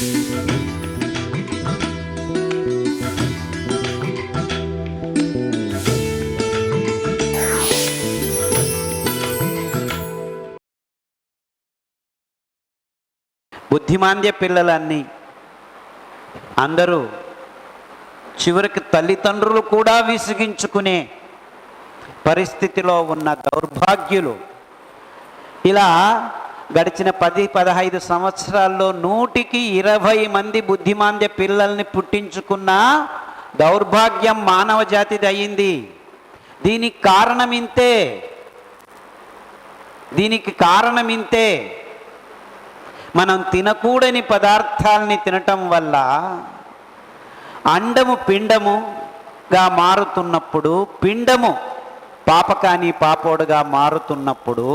బుద్ధిమాంద్య పిల్లలన్నీ అందరూ చివరికి తల్లిదండ్రులు కూడా విసిగించుకునే పరిస్థితిలో ఉన్న దౌర్భాగ్యులు. ఇలా గడిచిన పది పదహైదు సంవత్సరాల్లో నూటికి ఇరవై మంది బుద్ధిమాంద్య పిల్లల్ని పుట్టించుకున్న దౌర్భాగ్యం మానవ జాతిది అయింది. దీనికి కారణం ఇంతే దీనికి కారణం ఇంతే మనం తినకూడని పదార్థాలని తినటం వల్ల అండము పిండముగా మారుతున్నప్పుడు పిండము పాపకాని పాపోడుగా మారుతున్నప్పుడు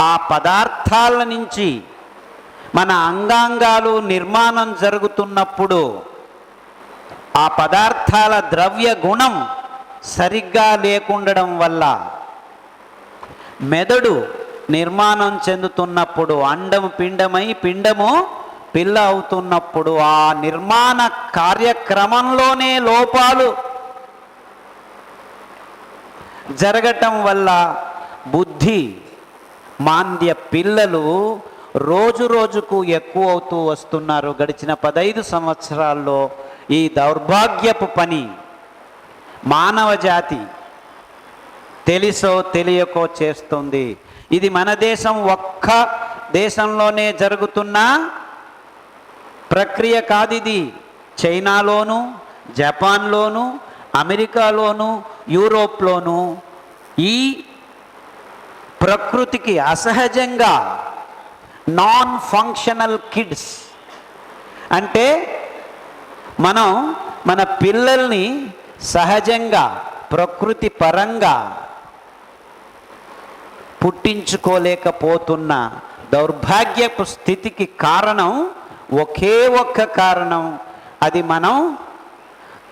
ఆ పదార్థాల నుంచి మన అంగాంగాలు నిర్మాణం జరుగుతున్నప్పుడు ఆ పదార్థాల ద్రవ్య గుణం సరిగ్గా లేకుండడం వల్ల మెదడు నిర్మాణం చెందుతున్నప్పుడు అండము పిండమై పిండము పిల్ల అవుతున్నప్పుడు ఆ నిర్మాణ కార్యక్రమంలోనే లోపాలు జరగటం వల్ల బుద్ధి మాంద్య పిల్లలు రోజు రోజుకు ఎక్కువ అవుతూ వస్తున్నారు. గడిచిన పదైదు సంవత్సరాల్లో ఈ దౌర్భాగ్యపు పని మానవ జాతి తెలిసో తెలియకో చేస్తుంది. ఇది మన దేశం ఒక్క దేశంలోనే జరుగుతున్న ప్రక్రియ కాదు ఇది. చైనాలోను జపాన్లోను అమెరికాలోను యూరోప్లోను ఈ ప్రకృతికి అసహజంగా నాన్ ఫంక్షనల్ కిడ్స్ అంటే మనం మన పిల్లల్ని సహజంగా ప్రకృతి పరంగా పుట్టించుకోలేకపోతున్న దౌర్భాగ్యపు స్థితికి కారణం ఒకే ఒక్క కారణం. అది మనం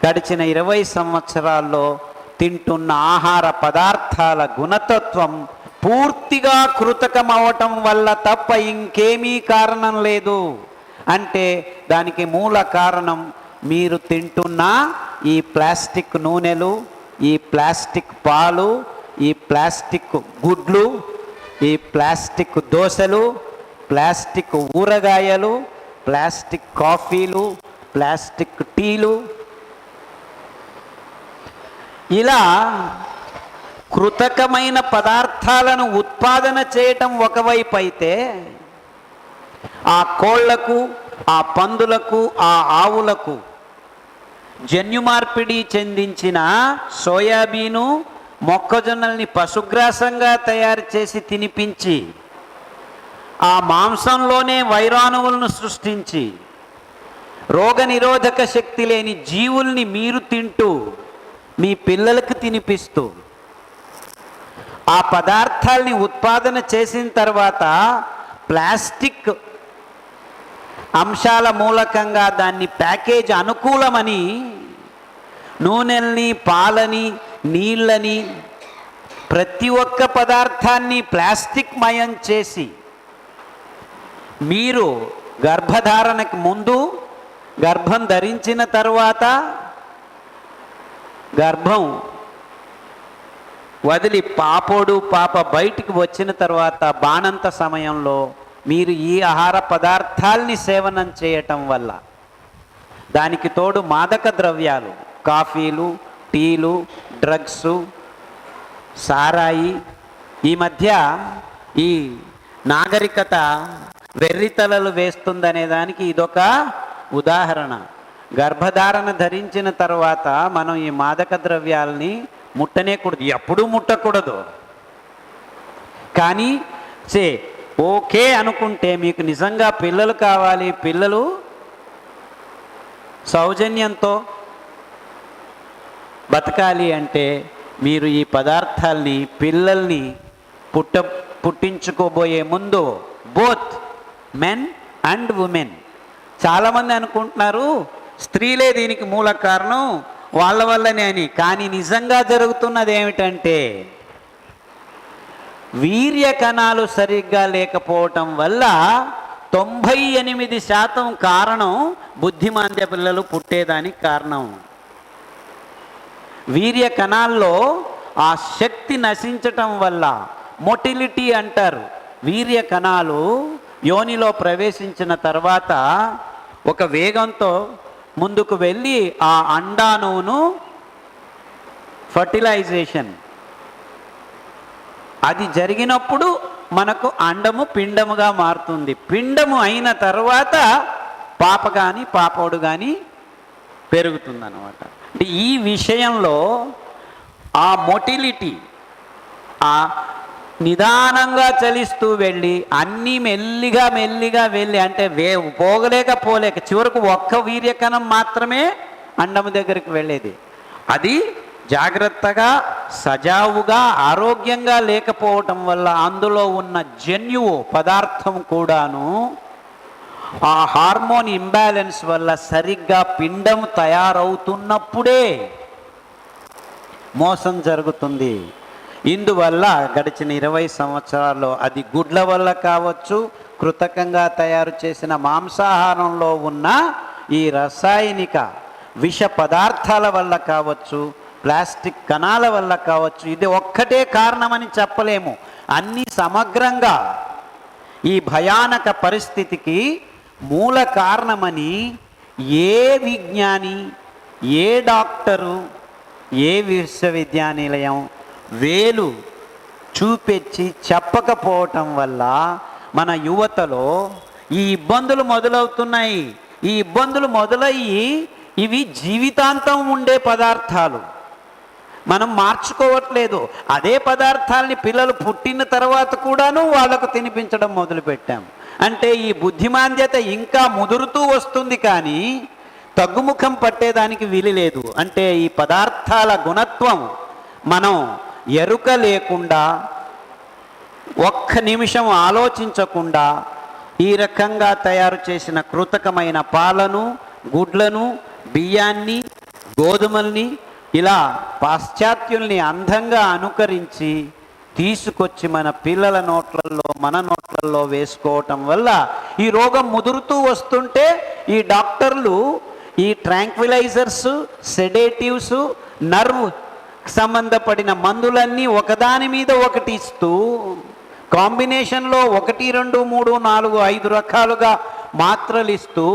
గడిచిన ఇరవై సంవత్సరాల్లో తింటున్న ఆహార పదార్థాల గుణతత్వం పూర్తిగా కృతకం అవటం వల్ల తప్ప ఇంకేమీ కారణం లేదు. అంటే దానికి మూల కారణం మీరు తింటున్న ఈ ప్లాస్టిక్ నూనెలు ఈ ప్లాస్టిక్ పాలు ఈ ప్లాస్టిక్ గుడ్లు ఈ ప్లాస్టిక్ దోశలు ప్లాస్టిక్ ఊరగాయలు ప్లాస్టిక్ కాఫీలు ప్లాస్టిక్ టీలు. ఇలా కృతకమైన పదార్థాలను ఉత్పాదన చేయటం ఒకవైపు అయితే ఆ కోళ్ళకు ఆ పందులకు ఆ ఆవులకు జన్యు మార్పిడి చెందించిన సోయాబీను మొక్కజొన్నల్ని పశుగ్రాసంగా తయారు చేసి తినిపించి ఆ మాంసంలోనే వైరాణువులను సృష్టించి రోగనిరోధక శక్తి లేని జీవుల్ని మీరు తింటూ మీ పిల్లలకు తినిపిస్తూ ఆ పదార్థాల్ని ఉత్పాదన చేసిన తర్వాత ప్లాస్టిక్ అంశాల మూలకంగా దాన్ని ప్యాకేజ్ అనుకూలమని నూనెల్ని పాలని నీళ్ళని ప్రతి ఒక్క పదార్థాన్ని ప్లాస్టిక్ మయం చేసి మీరు గర్భధారణకు ముందు గర్భం ధరించిన తర్వాత గర్భం వదిలి పాపోడు పాప బయటికి వచ్చిన తర్వాత బాణంత సమయంలో మీరు ఈ ఆహార పదార్థాల్ని సేవనం చేయటం వల్ల దానికి తోడు మాదక ద్రవ్యాలు కాఫీలు టీలు డ్రగ్స్ సారాయి ఈ మధ్య ఈ నాగరికత వెర్రితలలు వేస్తుందనే దానికి ఇదొక ఉదాహరణ. గర్భధారణ ధరించిన తర్వాత మనం ఈ మాదక ద్రవ్యాల్ని ముట్టనేకూడదు. ఎప్పుడూ ముట్టకూడదు. కానీ సే ఓకే అనుకుంటే మీకు నిజంగా పిల్లలు కావాలి. పిల్లలు సౌజన్యంతో బతకాలి అంటే మీరు ఈ పదార్థాల్ని పిల్లల్ని పుట్ట పుట్టించుకోబోయే ముందు బోత్ మెన్ అండ్ ఉమెన్. చాలామంది అనుకుంటున్నారు స్త్రీలే దీనికి మూల కారణం. వాళ్ళ వల్లనే అని. కానీ నిజంగా జరుగుతున్నది ఏమిటంటే వీర్య కణాలు సరిగ్గా లేకపోవటం వల్ల తొంభై ఎనిమిది శాతం కారణం బుద్ధిమాంద్య పిల్లలు పుట్టేదానికి కారణం. వీర్య కణాల్లో ఆ శక్తి నశించటం వల్ల మొటిలిటీ అంటారు. వీర్య కణాలు యోనిలో ప్రవేశించిన తర్వాత ఒక వేగంతో ముందుకు వెళ్ళి ఆ అండాణువును ఫర్టిలైజేషన్. అది జరిగినప్పుడు మనకు అండము పిండముగా మారుతుంది. పిండము అయిన తర్వాత పాప కానీ పాపోడు కానీ పెరుగుతుంది అనమాట అంటే ఈ విషయంలో ఆ మొటిలిటీ ఆ నిదానంగా చలిస్తూ వెళ్ళి అన్నీ మెల్లిగా మెల్లిగా వెళ్ళి అంటే వే పోగలేక పోలేక చివరకు ఒక్క వీర్యకణం మాత్రమే అండము దగ్గరికి వెళ్ళేది. అది జాగ్రత్తగా సజావుగా ఆరోగ్యంగా లేకపోవటం వల్ల అందులో ఉన్న జన్యువు పదార్థం కూడాను ఆ హార్మోన్ ఇంబ్యాలెన్స్ వల్ల సరిగ్గా పిండం తయారవుతున్నప్పుడే మోసం జరుగుతుంది. ఇందువల్ల గడిచిన ఇరవై సంవత్సరాల్లో అది గుడ్ల వల్ల కావచ్చు కృతకంగా తయారు చేసిన మాంసాహారంలో ఉన్న ఈ రసాయనిక విష పదార్థాల వల్ల కావచ్చు ప్లాస్టిక్ కణాల వల్ల కావచ్చు ఇది ఒక్కటే కారణమని చెప్పలేము. అన్ని సమగ్రంగా ఈ భయానక పరిస్థితికి మూల కారణమని ఏ విజ్ఞాని ఏ డాక్టరు ఏ విశ్వవిద్యానిలయం వేలు చూపెచ్చి చెప్పకపోవటం వల్ల మన యువతలో ఈ ఇబ్బందులు మొదలవుతున్నాయి. ఈ ఇబ్బందులు మొదలయ్యి ఇవి జీవితాంతం ఉండే పదార్థాలు. మనం మార్చుకోవట్లేదు. అదే పదార్థాలని పిల్లలు పుట్టిన తర్వాత కూడాను వాళ్ళకు తినిపించడం మొదలుపెట్టాం. అంటే ఈ బుద్ధిమాంద్యత ఇంకా ముదురుతూ వస్తుంది కానీ తగ్గుముఖం పట్టేదానికి వీలు లేదు. అంటే ఈ పదార్థాల గుణత్వం మనం ఎరుక లేకుండా ఒక్క నిమిషం ఆలోచించకుండా ఈ రకంగా తయారు చేసిన కృతకమైన పాలను గుడ్లను బియ్యాన్ని గోధుమల్ని ఇలా పాశ్చాత్యుల్ని అందంగా అనుకరించి తీసుకొచ్చి మన పిల్లల నోట్లలో మన నోట్లలో వేసుకోవటం వల్ల ఈ రోగం ముదురుతూ వస్తుంటే ఈ డాక్టర్లు ఈ ట్రాంక్విలైజర్స్ సెడేటివ్స్ నర్వ్ సంబంధపడిన మందులన్నీ ఒకదాని మీద ఒకటి ఇస్తూ కాంబినేషన్లో ఒకటి రెండు మూడు నాలుగు ఐదు రకాలుగా మాత్రలు ఇస్తూ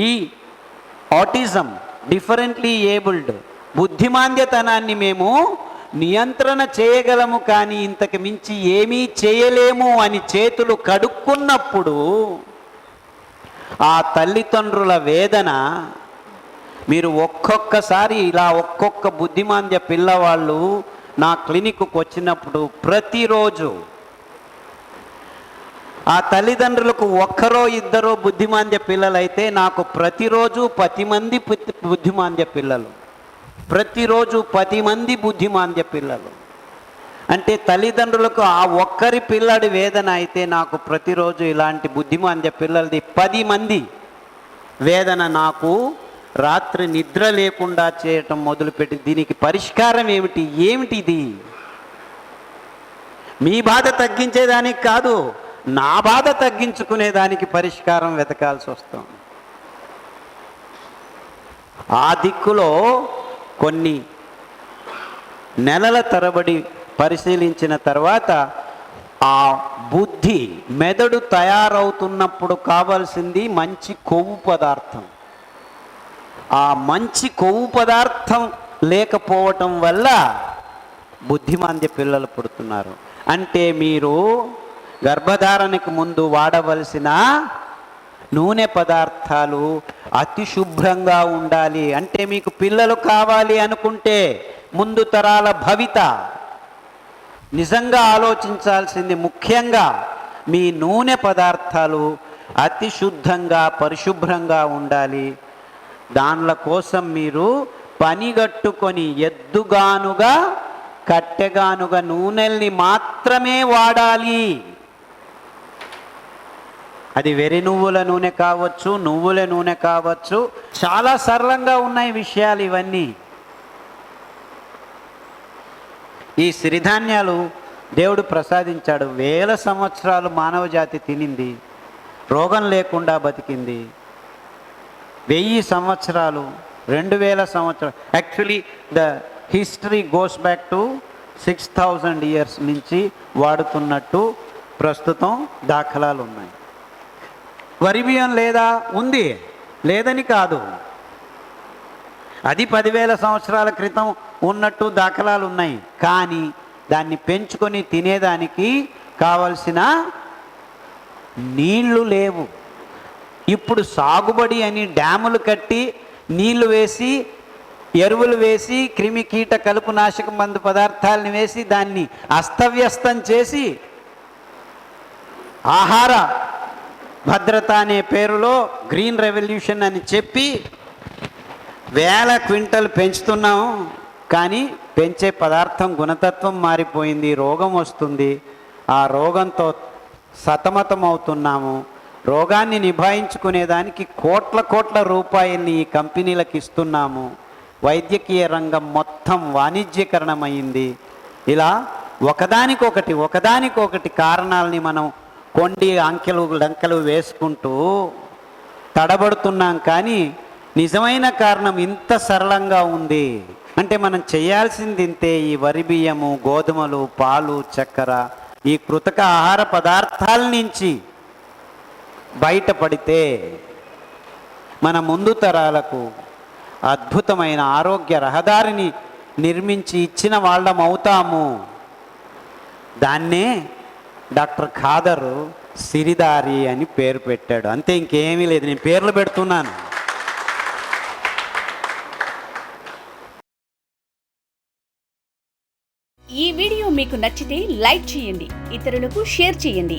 ఈ ఆటిజం డిఫరెంట్లీ ఏబుల్డ్ బుద్ధిమాంద్యతనాన్ని మేము నియంత్రణ చేయగలము కానీ ఇంతకు మించి ఏమీ చేయలేము అని చేతులు కడుక్కున్నప్పుడు ఆ తల్లిదండ్రుల వేదన మీరు ఒక్కొక్కసారి ఇలా ఒక్కొక్క బుద్ధిమాంద్య పిల్లవాళ్ళు నా క్లినిక్కు వచ్చినప్పుడు ప్రతిరోజు ఆ తల్లిదండ్రులకు ఒక్కరో ఇద్దరో బుద్ధిమాంద్య పిల్లలైతే నాకు ప్రతిరోజు పది మంది బుద్ధిమాంద్య పిల్లలు. ప్రతిరోజు పది మంది బుద్ధిమాంద్య పిల్లలు. అంటే తల్లిదండ్రులకు ఆ ఒక్కరి పిల్లడి వేదన అయితే నాకు ప్రతిరోజు ఇలాంటి బుద్ధిమాంద్య పిల్లలది పది మంది వేదన నాకు రాత్రి నిద్ర లేకుండా చేయటం మొదలుపెట్టి దీనికి పరిష్కారం ఏమిటి? ఏమిటిది మీ బాధ తగ్గించేదానికి కాదు నా బాధ తగ్గించుకునేదానికి పరిష్కారం వెతకాల్సి వస్తాం ఆ దిక్కులో కొన్ని నెలల తరబడి పరిశీలించిన తర్వాత ఆ బుద్ధి మెదడు తయారవుతున్నప్పుడు కావాల్సింది మంచి కొవ్వు పదార్థం. ఆ మంచి కొవ్వు పదార్థం లేకపోవటం వల్ల బుద్ధిమాంద్య పిల్లలు పుడుతున్నారు. అంటే మీరు గర్భధారణకు ముందు వాడవలసిన నూనె పదార్థాలు అతి శుభ్రంగా ఉండాలి. అంటే మీకు పిల్లలు కావాలి అనుకుంటే ముందు తరాల భవిత. నిజంగా ఆలోచించాల్సింది ముఖ్యంగా మీ నూనె పదార్థాలు అతి శుద్ధంగా పరిశుభ్రంగా ఉండాలి. దానిల కోసం మీరు పనిగట్టుకొని ఎద్దుగానుగా కట్టెగానుగా నూనెల్ని మాత్రమే వాడాలి. అది వెరి నువ్వుల నూనె కావచ్చు నువ్వుల నూనె కావచ్చు చాలా సరళంగా ఉన్నాయి విషయాలు ఇవన్నీ. ఈ సిరిధాన్యాలు దేవుడు ప్రసాదించాడు. వేల సంవత్సరాలు మానవ జాతి తినింది రోగం లేకుండా బతికింది. వెయ్యి సంవత్సరాలు రెండు వేల సంవత్సరాలు. Actually the history goes back to six thousand years నుంచి వాడుతున్నట్టు ప్రస్తుతం దాఖలాలు ఉన్నాయి వరి బియ్యం లేదా? ఉంది. లేదని కాదు. అది పదివేల సంవత్సరాల క్రితం ఉన్నట్టు దాఖలాలు ఉన్నాయి కానీ దాన్ని పెంచుకొని తినేదానికి కావలసిన నీళ్ళు లేవు. ఇప్పుడు సాగుబడి అని డ్యాములు కట్టి నీళ్ళు వేసి ఎరువులు వేసి క్రిమి కీట కలుపు నాశక మందు పదార్థాలను వేసి దాన్ని అస్తవ్యస్తం చేసి ఆహార భద్రత అనే పేరులో గ్రీన్ రెవల్యూషన్ అని చెప్పి వేల క్వింటల్ పెంచుతున్నాము కానీ పెంచే పదార్థం గుణతత్వం మారిపోయింది రోగం వస్తుంది. ఆ రోగంతో సతమతం అవుతున్నాము రోగాన్ని నిభాయించుకునేదానికి కోట్ల కోట్ల రూపాయల్ని ఈ కంపెనీలకు ఇస్తున్నాము. వైద్యకీయ రంగం మొత్తం వాణిజ్యీకరణమైంది. ఇలా ఒకదానికొకటి ఒకదానికొకటి కారణాలని మనం కొండి అంకెలు లంకెలు వేసుకుంటూ తడబడుతున్నాం కానీ నిజమైన కారణం ఇంత సరళంగా ఉంది. అంటే మనం చేయాల్సింది ఇంతే ఈ వరి బియ్యము గోధుమలు పాలు చక్కెర ఈ కృతక ఆహార పదార్థాల నుంచి బయటపడితే మన ముందు తరాలకు అద్భుతమైన ఆరోగ్య రహదారిని నిర్మించి ఇచ్చిన వాళ్ళం అవుతాము. దాన్నే డాక్టర్ ఖాదరు సిరిదారి అని పేరు పెట్టాడు. అంతే ఇంకేమీ లేదు నేను పేర్లు పెడుతున్నాను. ఈ వీడియో మీకు నచ్చితే లైక్ చేయండి ఇతరులకు షేర్ చేయండి.